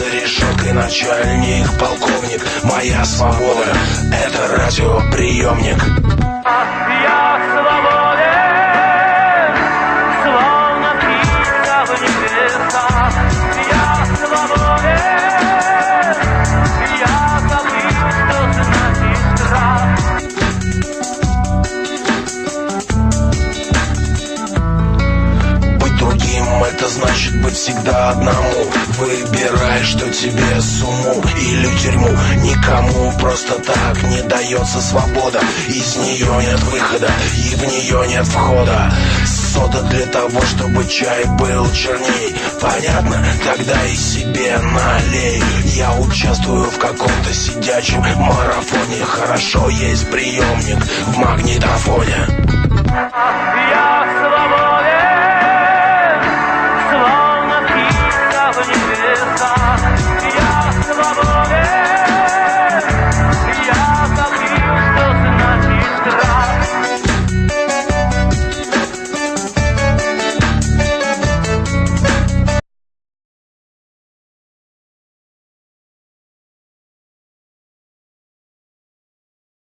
за решеткой начальник, полковник. Моя свобода — это радиоприемник значит быть всегда одному. Выбирай, что тебе с уму или тюрьму. Никому просто так не дается свобода. Из нее нет выхода и в нее нет входа. Сода для того, чтобы чай был черней. Понятно? Тогда и себе налей. Я участвую в каком-то сидячем марафоне. Хорошо есть приемник в магнитофоне